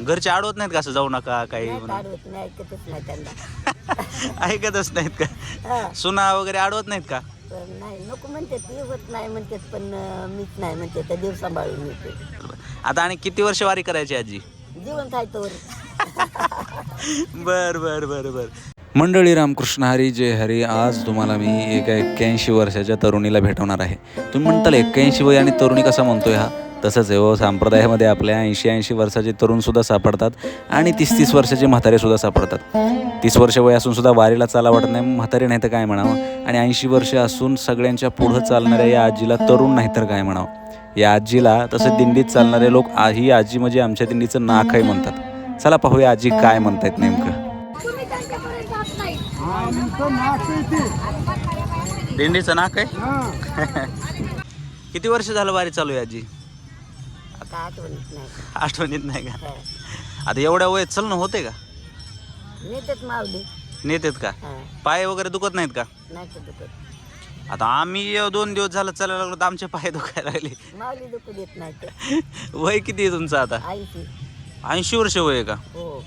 घरचे अडवत नाहीत का असं जाऊ नका काही नाही म्हणून? काढवत नाही ऐकतच नाही त्यांना. ऐकतच नाहीत का? हा. सुना वगैरे अडवत नाहीत का? नाही नको म्हणते ती होत नाही म्हणतात पण अं, मीच नाही म्हणते तर देव सांभाळून येते. आता आणि किती वर्ष वारी करायची आजी? जिवंत आहे तोवर. बर बर बर बर. मंडळी रामकृष्ण हरी जय हरी. आज तुम्हाला मी एका एक्क्याऐंशी वर्षाच्या तरुणीला भेटवणार आहे. तुम्ही म्हणताल एक्क्याऐंशी वय आणि तरुणी कसा म्हणतोय हा? तसंच हो संप्रदायामध्ये आपल्या ऐंशी ऐंशी वर्षाचे तरुणसुद्धा सापडतात आणि तीस तीस वर्षाचे म्हातारेसुद्धा सापडतात. तीस वर्ष वय असून सुद्धा वारीला चाला वाटत नाही म्हातारे नाही तर काय म्हणावं? आणि ऐंशी वर्ष असून सगळ्यांच्या पुढं चालणाऱ्या या आजीला तरुण नाही तर काय म्हणावं? या आजीला तसं दिंडीत चालणारे लोक ही आजी म्हणजे आमच्या दिंडीचं नाक आहे म्हणतात. चला पाहूया आजी काय म्हणतायत नेमकं. दिंडीचं नाक आहे? किती वर्ष झालं वारी चालू आहे आजी? आता आठवणीत नाही आठवणीत नाही का? हा. आता एवढ्या वयात चलणं होते का? नेतात माऊली. नेतेत का? हा. पाय वगैरे दुखत नाहीत का? नाही तर दुखत? आता आम्ही दोन दिवस झालं चालायला लागलो तर आमचे पाय दुखायला लागले. माऊली दुखू देत नाही तर वय किती आहे तुमचं आता? आईची ऐंशी वर्ष वय आहे का? हो.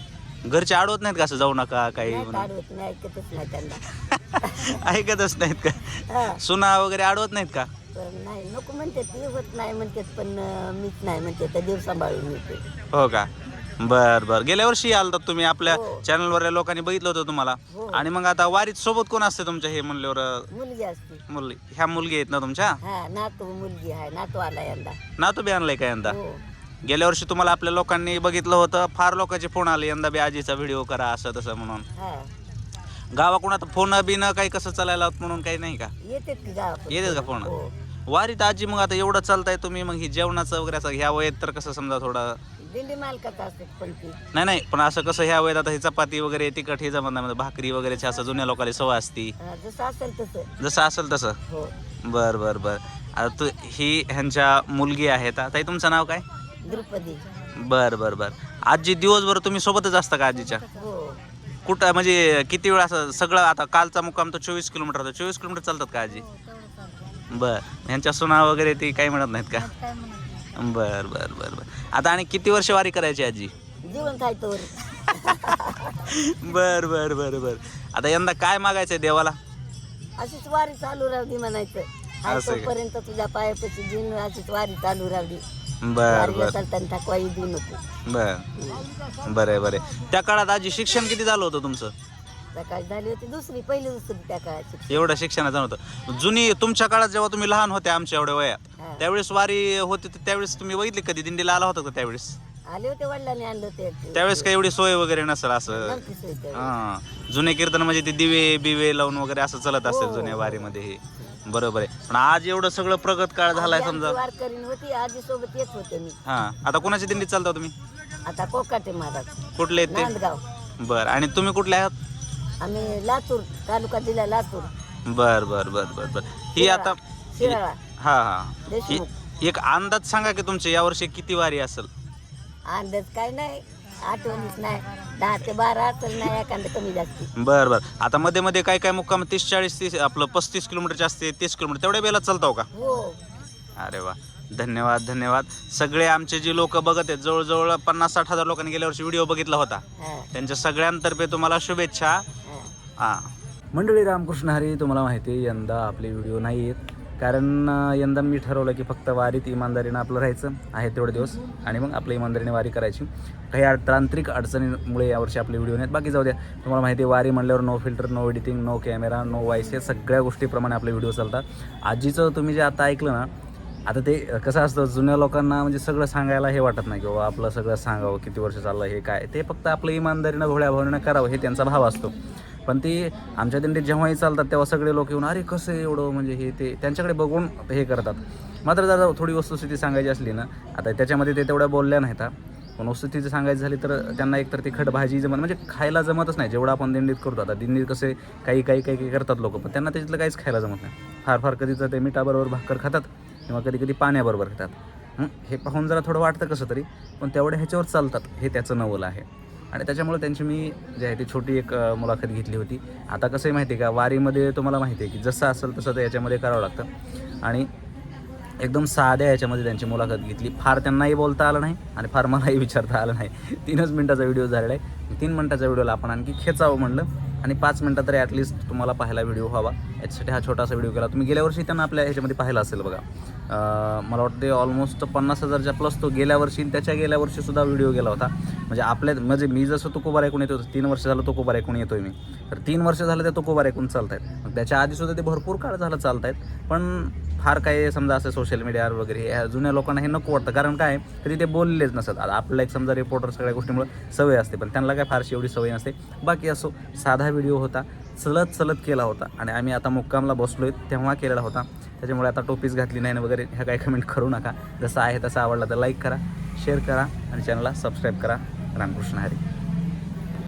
घरचे अडवत नाहीत का असं जाऊ नका काही नाही म्हणून? काढवत नाही ऐकतच नाही त्यांना. ऐकतच नाहीत का? हा. सुना वगैरे अडवत नाहीत का? पण नाही. नको म्हणते ती होत नाही म्हणतात पण मीच नाही म्हणते तर देव सांभाळून येते हो का? बर बर. गेल्या वर्षी आलतात तुम्ही आपल्या हो. चॅनलवर लोकांनी बघितलं होतं तुम्हाला. हो. आणि मग आता वारीत सोबत कोण असते तुमच्या हे म्हणल्यावर अं, मुलगी असते. मुली ह्या मुलगी आहेत ना तुमच्या? हा नातू मुलगी आहे. नातू आला यंदा. नातू बी आणलाय का यंदा? हो. गेल्या वर्षी तुम्हाला आपल्या लोकांनी बघितलं होतं फार लोकांचे फोन आले यंदा बी आजीचा व्हिडिओ करा असं तसं म्हणून. हा. गावाकडून आता फोन बिन काही कसं चालायला होत म्हणून काही नाही का? येतात की गावाकडे येतात का फोन? हो. वारीत आजी मग आता एवढं चालताय तुम्ही मग ही जेवणाचं वगैरे असं ह्या वयात तर कसं समजा थोडं दिंडी मालकात नाही नाही पण असं कसं ह्या वयात आता ही चपाती वगैरे तिखट हे जमान्यामध्ये भाकरी वगैरेची असं जुन्या लोकांना सवय असती. हा, जसं असेल तसं. जसं असेल तसं. हो. बर बर बर. आता तू ही ह्यांच्या मुलगी आहेत. आता तुमचं नाव काय? द्रुपदी. बर बर बर. आजी दिवसभर तुम्ही सोबतच असता का आजीच्या? हो. कुठं म्हणजे किती वेळ असं सगळं आता कालचा मुक्काम तर चोवीस किलोमीटर होता. चोवीस किलोमीटर चालतात का आजी? बर. ह्यांच्या सुना वगैरे ती काही म्हणत नाहीत का? बर बर बर बर. आता आणि किती वर्ष वारी करायची आजी? जिवंत आहे तोवर. बर बर बर बर. आता यंदा काय मागायचंय देवाला? अशीच वारी चालू राहू दे म्हणायचं. हाय असं का? तोपर्यंत तुझ्या पायापाशी जीन अशीच वारी चालू राहू दे. बर बर. चालताना थकवाई देऊ नको. बर. बरं बरं. त्या काळात आजी शिक्षण किती झालं होतं तुमचं? झाली होती दुसरी पहिली दुसरी त्या काळाची एवढं शिक्षणाचं नव्हतं. जुनी तुमच्या काळात जेव्हा तुम्ही लहान होते आमच्या एवढ्या वयात हा. त्यावेळेस वारी होती तर त्यावेळेस तुम्ही बघितली कधी? दिंडीला आला होता का त्यावेळेस? आले होते वडिलांनी आणलं होते त्यावेळेस काही एवढी सोय वगैरे नसेल असं? नव्हती सोय त्यावेळी. हा. जुने कीर्तन म्हणजे ते दिवे बिवे लावून वगैरे असं चलत असेल हो. जुन्या वारीमध्ये हे. बरोबर आहे. पण आज एवढं सगळं प्रगत काळ झालाय आजी समजा. आमची होती आजी सोबत येत होते मी. हा. आता कोणाच्या दिंडीत चालता तुम्ही? आता कोकाटे महाराज. कुठले आहेत ते? नांदगाव. बर. आणि तुम्ही कुठले आहात? आम्ही लातूर तालुका जिल्हा लातूर. बर बर बर बर बर. ही आता शिराळा. हा हा. देशमुख. हि- एक अंदाज सांगा की तुमचे यावर्षी किती वारी असेल? अंदाज काय नाही आठवणीच नाही. दहा ते बारा असेल नाही एखादं कमी जास्ती. बर बर. आता मध्ये मध्ये काय काय मुक्काम तीस चाळीस तीस आपलं पस्तीस किलोमीटरचे असते तीस किलोमीटर. तेवढ्या वेळेला चालतो का? हो. अरे वा. धन्यवाद धन्यवाद. सगळे आमचे जे लोक बघत आहेत जवळजवळ पन्नास साठ हजार लोकांनी गेल्या वर्षी व्हिडिओ बघितला होता. हा. त्यांच्या सगळ्यांतर्फे तुम्हाला शुभेच्छा. हा. हां. मंडळी रामकृष्ण हरी तुम्हाला माहिती आहे यंदा आपले व्हिडिओ नाही आहेत कारण यंदा मी ठरवलं की फक्त वारीत इमानदारीनं आपलं राहायचं आहे तेवढे दिवस आणि मग आपल्या इमानदारीने वारी करायची. काही तांत्रिक अडचणीमुळे यावर्षी आपले व्हिडिओ नाहीत. बाकी जाऊ द्या तुम्हाला माहिती आहे वारी म्हणल्यावर no filter no editing no camera no voice या सगळ्या गोष्टीप्रमाणे आपले व्हिडिओ चालतात. आजीचं तुम्ही जे आता ऐकलं ना आता ते कसं असतं जुन्या लोकांना म्हणजे सगळं सांगायला हे वाटत नाही की बाबा आपलं सगळं सांगावं किती वर्ष चाललं हे काय? ते फक्त आपलं इमानदारीनं भोळ्या भावनेनं करावं हे त्यांचा भाव असतो. पण ती आमच्या दिंडीत जेव्हाही चालतात तेव्हा सगळे लोक येऊन अरे कसं एवढं? म्हणजे हे ते त्यांच्याकडे बघून हे करतात. मात्र जर थोडी वस्तुस्थिती सांगायची असली ना आता त्याच्यामध्ये ते तेवढ्या बोलल्या नाहीत पण वस्तुस्थिती सांगायची झाली तर त्यांना एकतर तिखट भाजी जमत म्हणजे खायला जमतच नाही जेवढं आपण दिंडीत करतो. आता दिंडीत कसे काही काही काही काही करतात लोक पण त्यांना त्याच्यातलं काहीच खायला जमत नाही. फार फार कधी तर ते मिठाबरोबर भाकर खातात किंवा कधी कधी पाण्याबरोबर खातात. हे पाहून जरा थोडं वाटतं कसं तरी पण तेवढ्या ह्याच्यावर चालतात हे त्याचं नवल आहे. आणि त्याच्यामुळे त्यांची मी जे आहे ती छोटी एक मुलाखत घेतली होती. आता कसं आहे माहिती आहे का? वारीमध्ये तुम्हाला माहिती आहे की जसं असेल तसं ते याच्यामध्ये करावं लागतं. आणि एकदम साध्या याच्यामध्ये त्यांची मुलाखत घेतली. फार त्यांनाही बोलता आलं नाही आणि फार मलाही विचारता आलं नाही. तीनच मिनटाचा व्हिडिओ झालेला आहे. तीन मिनटाच्या व्हिडिओला आपण आणखी खेचावं म्हणलं. आणि पाच मिनटात तरी ॲटलिस्ट तुम्हाला पाहायला व्हिडिओ हवा याच्यासाठी हा छोटासा व्हिडिओ केला. तुम्ही गेल्या वर्षी त्यांना आपल्या ह्याच्यामध्ये पाहिला असेल बघा. मला वाटते ऑलमोस्ट पन्नास हजारच्या प्लस तो गेल्या वर्षी त्याच्या गेल्या वर्षीसुद्धा व्हिडिओ गेला होता. म्हणजे आपल्या म्हणजे मी जसं तो ऐकून येतो तीन वर्ष झालं तो ऐकून येतोय मी. तर तीन वर्ष झालं ते तो ऐकून चालत आहेत मग त्याच्या आधी सुद्धा ते भरपूर काळ झालं चालत आहेत पण फार काही समजा असं सोशल मीडियावर वगैरे ह्या जुन्या लोकांना हे नको वाटतं. कारण काय? कधी ते बोललेच नसतात. आता आपल्याला एक समजा रिपोर्टर सगळ्या गोष्टीमुळे सवय असते. पण त्यांना काय फारशी एवढी सवय नसते. बाकी असो साधा व्हिडिओ होता चलत चलत केला होता. आणि आम्ही आता मुक्कामला बसलो आहे तेव्हा केलेला होता. त्याच्यामुळे आता टोपीस घातली नाही ना वगैरे ह्या काही कमेंट करू नका. जसं आहे तसं आवडला तर लाईक करा शेअर करा आणि चॅनलला सबस्क्राईब करा. रामकृष्ण हरी